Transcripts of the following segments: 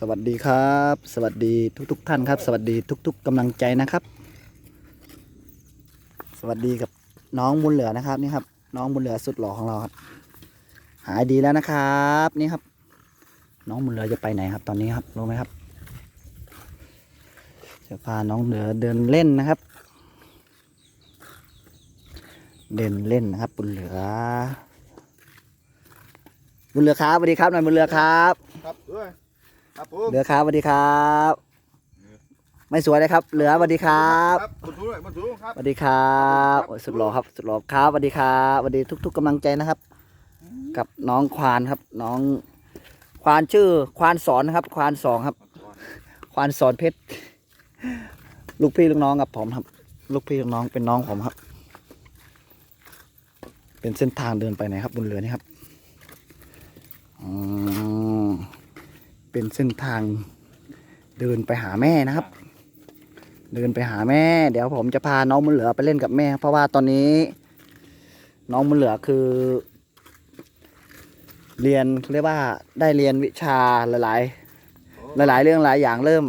สวัสดีครับ สวัสดีทุก ๆ ท่านครับ สวัสดีทุก ๆกำลังใจนะครับ สวัสดีกับน้องบุญเหลือนะครับนี่ครับ น้องบุญเหลือสุดหล่อของเราครับ หายดีแล้วนะครับนี่ครับ น้องบุญเหลือจะไปไหนครับ ตอนนี้ครับรู้ไหมครับจะพาน้องเหลือเดินเล่นนะครับ เดินเล่นนะครับ บุญเหลือ บุญเหลือครับสวัสดีครับน่อยบุญเหลือครับครับด้วย ครับผมเหลือครับสวัสดีครับ ไม่สวยเลยครับ เหลือสวัสดีครับบนสูงเลยบนสูงครับสวัสดีครับโอ้ยสุดหล่อครับสุดหล่อครับสวัสดีครับสวัสดีทุก ๆกำลังใจนะครับ กับน้องควานครับ น้องควานชื่อควานสอนนะครับ ควานสองครับ ควานสอนเพชรลูกพี่ลูกน้องกับผมครับ ลูกพี่ลูกน้องเป็นน้องผมครับ เป็นเส้นทางเดินไปไหนครับบนเรือนี่ครับอืม เป็นเส้นทางเดินไปหาแม่นะครับ เดินไปหาแม่ เดี๋ยวผมจะพาน้องมุนเหลือไปเล่นกับแม่ เพราะว่าตอนนี้ น้องมุนเหลือคือ เรียนเรียกว่าได้เรียนวิชาหลายๆหลาย ๆ เรื่องหลายอย่างเริ่ม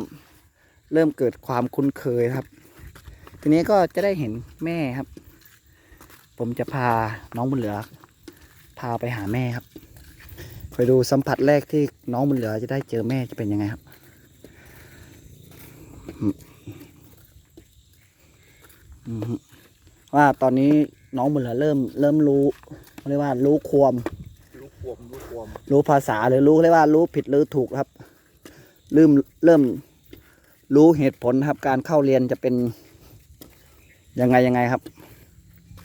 เริ่มเกิดความคุ้นเคยครับ ทีนี้ก็จะได้เห็นแม่ครับ ผมจะพาน้องบุญเหลือ พาไปหาแม่ครับ ไปดูสัมผัสแรกที่น้องบุญเหลือจะได้เจอแม่จะเป็นยังไงครับ ว่าตอนนี้น้องบุญเหลือเริ่มเริ่มรู้เรียกว่ารู้ความลูกควมลูกควมรู้ภาษาหรือรู้เรียกว่ารู้ผิดหรือถูกครับ เริ่มเริ่มรู้เหตุผลครับ การเข้าเรียนจะเป็นยังไงยังไงครับ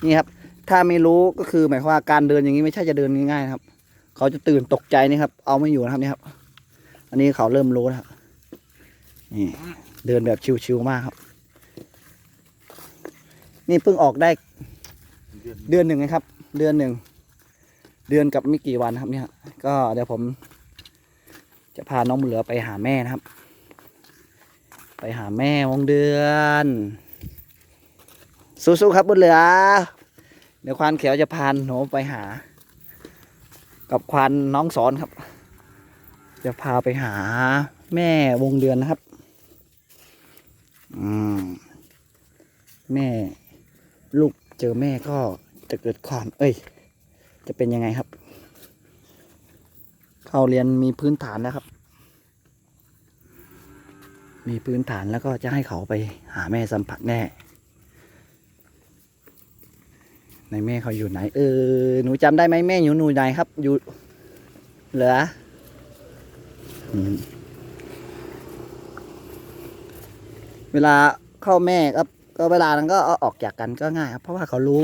นี่ครับ ถ้าไม่รู้ก็คือหมายความว่าการเดินอย่างนี้ไม่ใช่จะเดินง่ายๆครับ เขาจะตื่นตกใจนี่ครับ เอาไม่อยู่นะครับนี่ครับ อันนี้เขาเริ่มรู้นะครับนี่เดินแบบชิวๆมากครับ นี่เพิ่งออกได้ เดือนหนึ่งนะครับ เดือนหนึ่งเดือนกับไม่กี่วันครับเนี่ยก็เดี๋ยวผม จะพาน้องเหลือไปหาแม่นะครับ ไปหาแม่วงเดือน สู้ๆครับบุญเหลือ เดี๋ยวควานเขียวจะพานหนูไปหา กับควานน้องสอนครับ จะพาไปหาแม่วงเดือนนะครับ อืม แม่ลูกเจอแม่ก็จะเกิดความ เอ้ย จะเป็นยังไงครับ เข้าเรียนมีพื้นฐานแล้วครับ มีพื้นฐานแล้วก็จะให้เขาไปหาแม่สัมผัสแน่ ในแม่เขาอยู่ไหน เออ หนูจำได้ไหมแม่อยู่หนูไหนครับ อยู่ เหลืออืมเวลาเข้าแม่ครับ ก็เวลานั้นก็เอาออกจากกันก็ง่ายครับ เพราะว่าเขารู้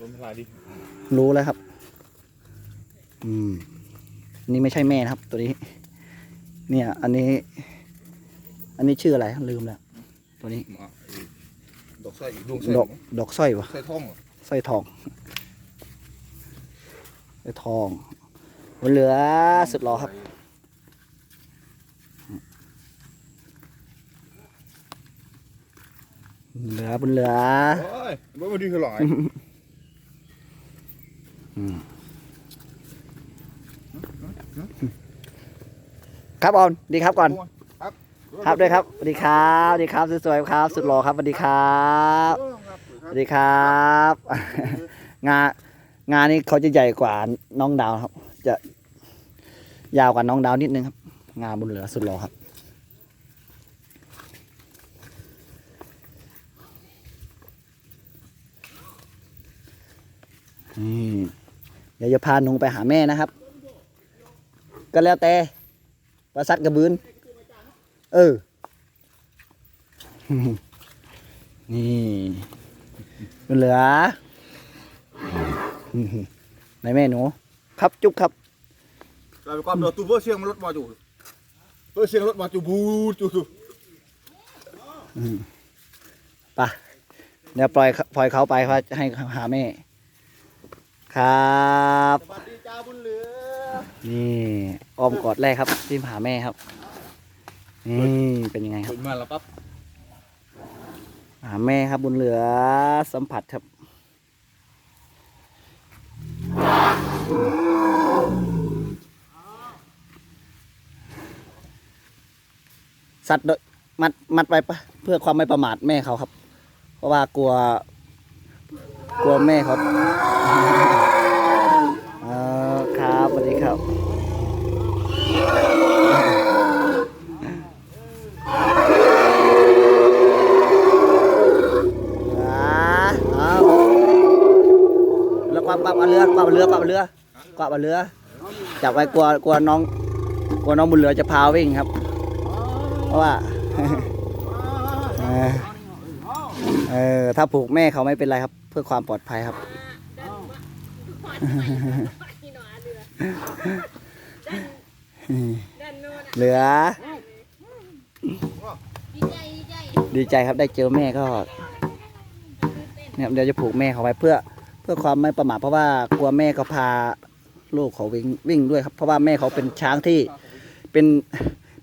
ลมพลายดิรู้แล้วครับ อืมอันนี้ไม่ใช่แม่นะครับ ตัวนี้ เนี่ย อันนี้ อันนี้ชื่ออะไรลืมแล้วตัวนี้มาดอกไส้ดวงไส้ดอกดอกสร้อยวะไส้ท่องเหร อสร้อยทองสร้อยทองบนเหลือสุดหล่อครับ เหลือบนเหลือโอ้ยบ่มาดีคือหลายครับออนดีครับก่อนครับครับด้วยครับสวัสดีครับสวัสดีครับสวยๆครับ สุดหล่อครับสวัสดีครับเออครับส วัสดีครับ งานงานนี้เขาจะใหญ่กว่าน้องดาวครับ จะยาวกว่าน้องดาวนิดนึงครับ งานบุญเหลือสุดหล่อครับนี่เดี๋ยวจะพาหนูไปหาแม่นะครับ ก็แล้วแต่ประสัดกระบืน เออ นี่ บุญเหลือไหนแม่หนู ครับจุ๊บครับเราไปก่อนเดี๋ยวตู้เบอร์เสียงมันรถมาอยู่เบอร์เสียงรถมาอยู่บูดจู่จู่ไปะเดี๋ยวปล่อยปล่อยเขาไปเขาให้หาแม่ ครับสวัสดีจ้าบุญเหลือนี่อ้อมกอดแรกครับที่หาแม่ครับนี่เป็นยังไงครับถึงมาแล้วปั๊บหา แม่ครับบุญเหลือสัมผัสครับสัตว์โดยมัดมัดไว้ปะเพื่อความไม่ประมาทแม่เขาครับ เพราะว่ากลัว กลัวแม่เขาเออครับสวัสดีครับ อ่าเอาแล้ว กวาดกาดเอาเรือกวาดเอาเรือกวาดเอาเรือกวาดเอาเรือจับไว้กลัวกลัวน้องกลัวน้องบุญเหลือจะพาวิ่งครับ เพราะว่าเออเออถ้าผูกแม่เขาไม่เป็นไรครับ เพื่อความปลอดภัยครับเหลือ ดีใจครับได้เจอแม่ก็เนี่ยเดี๋ยวจะผูกแม่เขาไว้เพื่อ เพื่อความไม่ประมาทเพราะว่ากลัวแม่เขาพาลูกเขาวิ่งวิ่งด้วยครับ เพราะว่าแม่เขาเป็นช้างที่เป็น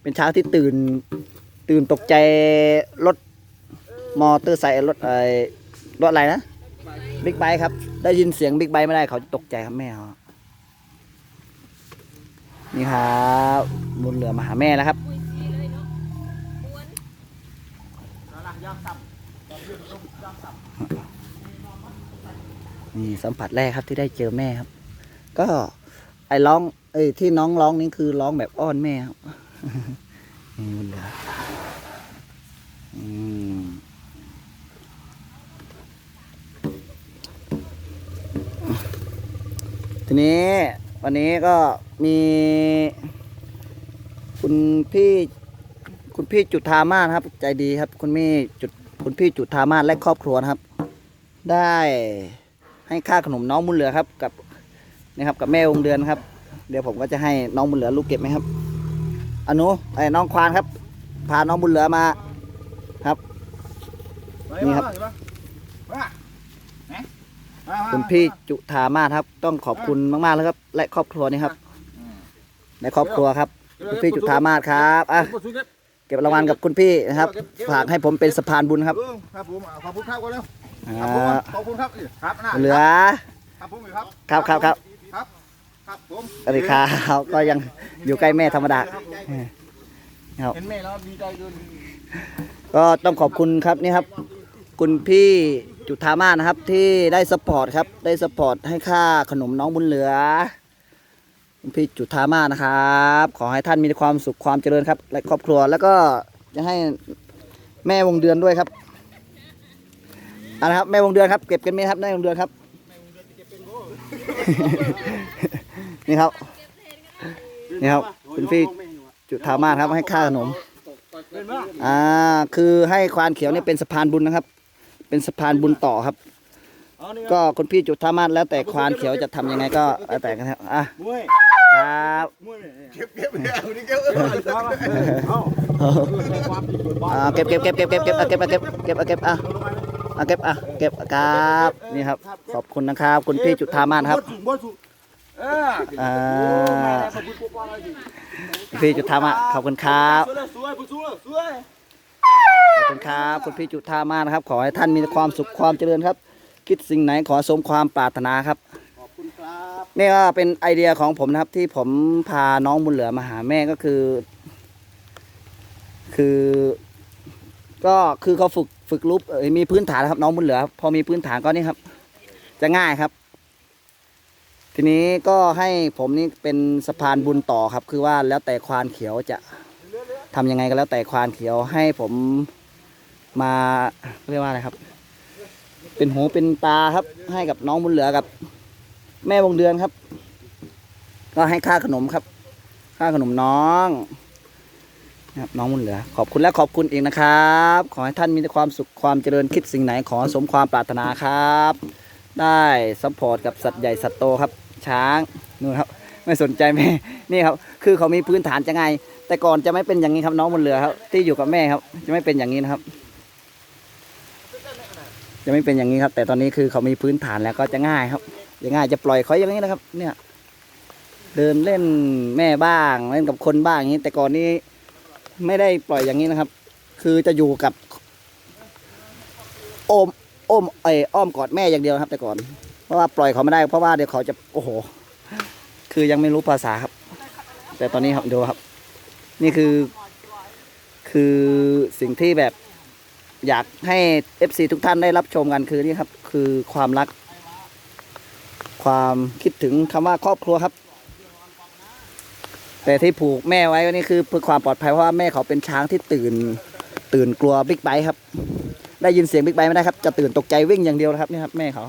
เป็นช้างที่ตื่น ตื่นตกใจรถมอเตอร์ไซค์รถไอรถอะไรนะบิ๊กไบค์ครับ ได้ยินเสียงบิ๊กไบค์ไม่ได้เขาตกใจครับแม่เขานี่ครับบุญเหลือมาหาแม่แล้วครับ นี่สัมผัสแรกครับที่ได้เจอแม่ครับ ก็ไอ้ร้องเอ้ยที่น้องร้องนี่คือร้องแบบอ้อนแม่ครับนี่บุญเหลืออืมทีนี้วันนี้ก็มีคุณพี่คุณพี่จุธามาศครับ ใจดีครับ คุณพี่จุดคุณพี่จุธามาศและครอบครัวนะครับ ได้ ให้ค่าขนมน้องบุญเหลือครับ กับนะครับกับแม่วงเดือนครับ เดี๋ยวผมก็จะให้น้องบุญเหลือลูกเก็บไหมครับอนุไอ้น้องควานครับ พาน้องบุญเหลือมาครับ นี่ครับคุณพี่จุธามาศครับ ต้องขอบคุณมากๆเลยครับ และครอบครัวนี่ครับและครอบครัวครับคุณพี่จุธามาศครับอะเก็บรางวัลกับคุณพี่นะครับ ฝากให้ผมเป็นสะพานบุญครับครับผมขอบคุณครับก่อนแล้ว อ่ขอบคุณาครับครับนะเหลือครับผมครับครับครับครับครับครับผมสวัสดีครับก็ยังอยู่ใกล้แม่ธรรมดาเห็นแม่แล้วดีใจเกินก็ต้องขอบคุณครับนี่ครับ คุณพี่จุธามาศนะครับที่ได้สปอร์ตครับได้สปอร์ตให้ค่าขนมน้องบุญเหลือคุณพี่จุธามาศนะครับ ขอให้ท่านมีความสุขความเจริญครับ และครอบครัวแล้วก็จะให้แม่วงเดือนด้วยครับเอะนนะครับแม่วงเดือนครับเก็บกันไหมครับแม่วงเดือนครับ นี่ครับ นี่ครับคุณพี่จุธามาศครับให้ค่าขนม อ่า คือให้ควานเขียวเนี่ยเป็นสะพานบุญนะครับ เป็นสะพานบุญต่อครับ ก็คุณพี่จุธามาศแล้วแต่ควานเขียวจะทำยังไงก็แล้วแต่กันครับอะครับเก็บเก็บเก็บเก็บเก็บเก็บเก็บเก็บเก็บเก็บเก็บเก็บอะ เก็บอะอะเก็บอะเก็บครับนี่ครับ ขอบคุณนะครับ คุณพี่จุธามาศครับบ่สุเอออ่าพี่จุธามาศขอบคุณครับสวยสวยผู้สวยสวยขอบคุณครับคุณพี่จุธามาศนะครับ ขอให้ท่านมีความสุขความเจริญครับ คิดสิ่งไหนขอสมความปรารถนาครับขอบคุณครับนี่ก็เป็นไอเดียของผมนะครับ ที่ผมพาน้องบุญเหลือมาหาแม่ก็คือ คือ ก็คือเขาฝึกฝึกรูปมีพื้นฐานนะครับ น้องบุญเหลือ พอมีพื้นฐานก็นี่ครับ จะง่ายครับ ทีนี้ก็ให้ผมนี่เป็นสะพานบุญต่อครับ คือว่าแล้วแต่ควานเขียวจะทำยังไงก็แล้วแต่ควานเขียวให้ผมมาเรียกว่าอะไรครับ เป็นหูเป็นตาครับ ให้กับน้องบุญเหลือกับ แม่วงเดือนครับ ก็ให้ค่าขนมครับ ค่าขนมน้อง นะครับน้องบุญเหลือ ขอบคุณและขอบคุณอีกนะครับ ขอให้ท่านมีแต่ความสุขความเจริญคิดสิ่งไหนขอสมความปรารถนาครับ ได้ซัพพอร์ตกับสัตว์ใหญ่สัตว์โตครับ ช้างนู่นครับ ไม่สนใจแม่นี่ครับ คือเขามีพื้นฐานจะไง แต่ก่อนจะไม่เป็นอย่างนี้ครับน้องบนเรือครับ ที่อยู่กับแม่ครับ จะไม่เป็นอย่างนี้นะครับ จะไม่เป็นอย่างนี้ครับ แต่ตอนนี้คือเขามีพื้นฐานแล้วก็จะง่ายครับจะง่ายจะปล่อยเขาอย่างนี้นะครับ เนี่ย เดินเล่นแม่บ้างเล่นกับคนบ้างอย่างนี้ แต่ก่อนนี้ ไม่ได้ปล่อยอย่างนี้นะครับ คือจะอยู่กับโอมโอมไอ้อ้อมกอดแม่อย่างเดียวครับ แต่ก่อน เพราะว่าปล่อยเขาไม่ได้เพราะว่าเดี๋ยวเขาจะโอ้โห คือยังไม่รู้ภาษาครับ แต่ตอนนี้ครับดูครับ นี่คือ คือสิ่งที่แบบอยากให้ FC ทุกท่านได้รับชมกันคือนี่ครับ คือความรัก ความคิดถึงคำว่าครอบครัวครับ แต่ที่ผูกแม่ไว้ก็นี่คือเพื่อความปลอดภัยเพราะว่าแม่เขาเป็นช้างที่ตื่น ตื่นกลัวบิ๊กไบค์ครับ ได้ยินเสียงบิ๊กไบค์ไม่ได้ครับ จะตื่นตกใจวิ่งอย่างเดียวนะครับนี่ครับ แม่เขา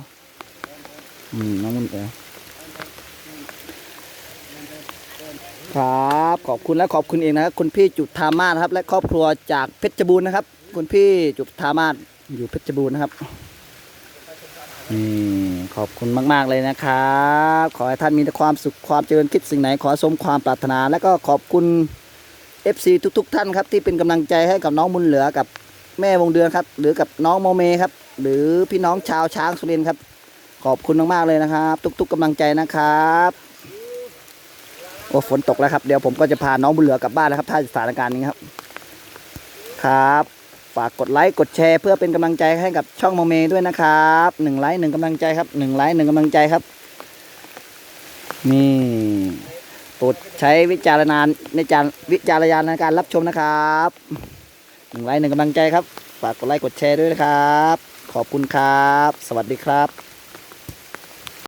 อืมน้องมุนเอ๋ครับ ขอบคุณและขอบคุณเองนะครับคุณพี่จุธามาศครับ และครอบครัวจากเพชรบูรณ์นะครับ คุณพี่จุธามาศอยู่เพชรบูรณ์นะครับ นี่ขอบคุณมาก ๆ เลยนะครับ ขอให้ท่านมีแต่ความสุขความเจริญคิดสิ่งไหนขอสมความปรารถนา และก็ขอบคุณ FC ทุก ๆ ท่านครับ ที่เป็นกำลังใจให้กับน้องบุญเหลือกับแม่วงเดือนครับ หรือกับน้องโมเมครับ หรือพี่น้องชาวช้างสุรินครับ ขอบคุณมากๆเลยนะครับ ทุก ๆกำลังใจนะครับโอ้ฝนตกแล้วครับเดี๋ยวผมก็จะพาน้องบุญเหลือกลับบ้านนะครับถ้าสถานการณ์นี้ครับ ครับ ฝากกดไลค์กดแชร์เพื่อเป็นกำลังใจให้กับช่องโมเมด้วยนะครับหนึ่งไลค์หนึ่งกำลังใจครับหนึ่งไลค์หนึ่งกำลังใจครับ นี่โปรดใช้วิจารณาในการวิจารณญาณในการรับชมนะครับหนึ่งไลค์หนึ่งกำลังใจครับ ฝากกดไลค์กดแชร์ด้วยนะครับ ขอบคุณครับ สวัสดีครับ